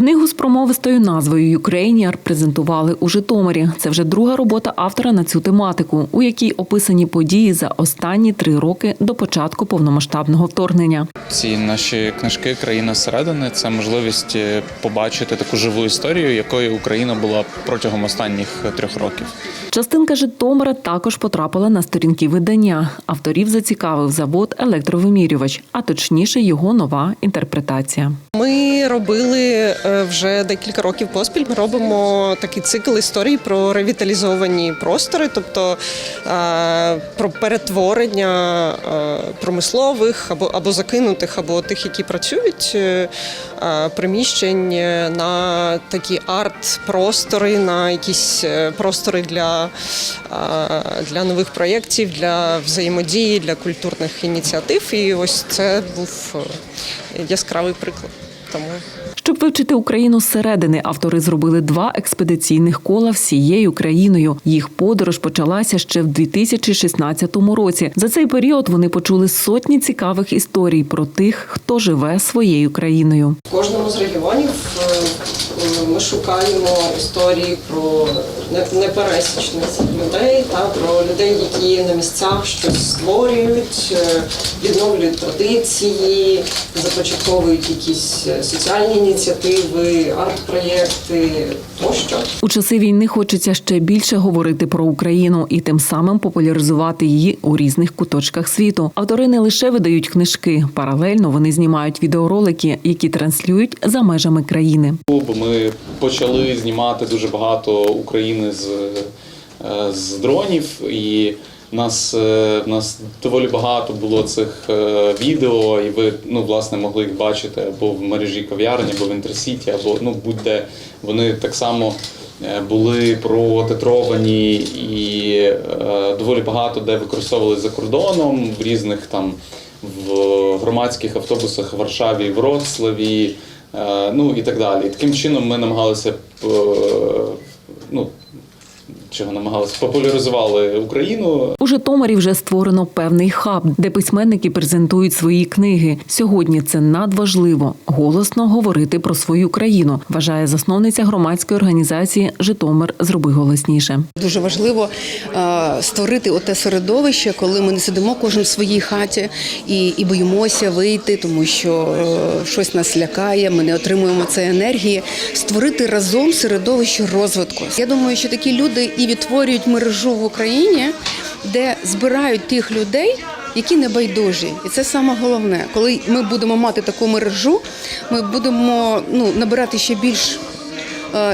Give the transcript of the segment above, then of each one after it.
Книгу з промовистою назвою «Ukrainiar» презентували у Житомирі. Це вже друга робота автора на цю тематику, у якій описані події за останні три роки до початку повномасштабного вторгнення. Ці наші книжки Країна зсередини це можливість е, побачити таку живу історію, якою Україна була протягом останніх трьох років. Частинка Житомира також потрапила на сторінки видання. Авторів зацікавив завод електровимірювач, а точніше його нова інтерпретація. Ми робили е, вже декілька років поспіль. Ми робимо такий цикл історій про ревіталізовані простори, тобто е, про перетворення е, промислових або, або закинутих, або тих, які працюють е, е, приміщень е, на такі арт-простори, на якісь е, простори для, е, для нових проєктів, для взаємодії, для культурних ініціатив. І ось це був е, яскравий приклад. Тому Щоб вивчити Україну зсередини, автори зробили два експедиційних кола всією країною. Їх подорож почалася ще в 2016 році. За цей період вони почули сотні цікавих історій про тих, хто живе своєю країною. в кожному з регіонів е, е, ми шукаємо історії про непересічних людей, та про людей, які на місцях щось створюють, е, відновлюють традиції, започатковують якісь е, соціальні ініціативи, арт-проєкти тощо. У часи війни хочеться ще більше говорити про Україну і тим самим популяризувати її у різних куточках світу. Автори не лише видають книжки, паралельно вони знімають відеоролики, які транслюють за межами країни. Бо ми почали знімати дуже багато України з, е, з дронів, і нас, е, нас доволі багато було цих е, відео, і ви ну, власне могли їх бачити або в мережі кав'ярні, або в інтерсіті, або ну будь-де вони так само. Були протитровані і доволі багато де використовували за кордоном в різних там в громадських автобусах в Варшаві, Вроцлаві, ну і так далі. Таким чином ми намагалися чого намагалися популяризували Україну. У Житомирі вже створено певний хаб, де письменники презентують свої книги. Сьогодні це надважливо голосно говорити про свою країну, вважає засновниця громадської організації Житомир зроби голосніше. Дуже важливо е, створити оте середовище, коли ми не сидимо кожен в своїй хаті і, і боїмося вийти, тому що е, щось нас лякає, ми не отримуємо цієї енергії. Створити разом середовище розвитку. Я думаю, що такі люди і відтворюють мережу в Україні, де збирають тих людей. Які не байдужі, і це саме головне. Коли ми будемо мати таку мережу, ми будемо ну набирати ще більш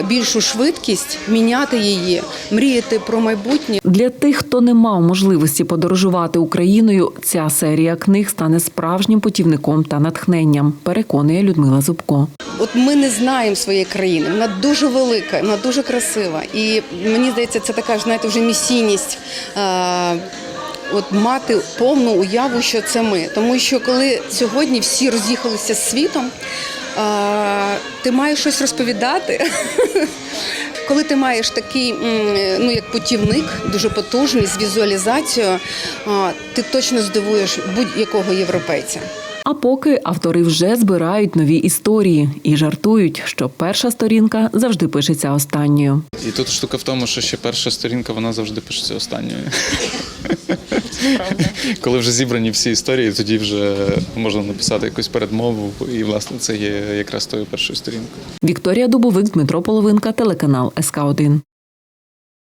більшу швидкість, міняти її, мріяти про майбутнє. Для тих, хто не мав можливості подорожувати Україною, ця серія книг стане справжнім путівником та натхненням. Переконує Людмила Зубко. От ми не знаємо своєї країни. Вона дуже велика, вона дуже красива. І мені здається, це така ж знаєте, вже місійність. Е, От мати повну уяву, що це ми. Тому що коли сьогодні всі роз'їхалися з світом, е, ти маєш щось розповідати. Коли ти маєш такий, ну як путівник, дуже потужний з візуалізацією, ти точно здивуєш будь-якого європейця. А поки автори вже збирають нові історії і жартують, що перша сторінка завжди пишеться останньою. І тут штука в тому, що ще перша сторінка вона завжди пишеться останньою. Коли вже зібрані всі історії, тоді вже можна написати якусь передмову, і власне це є якраз тою першою сторінкою. Вікторія Дубовик, Дмитро Половинка, телеканал СК 1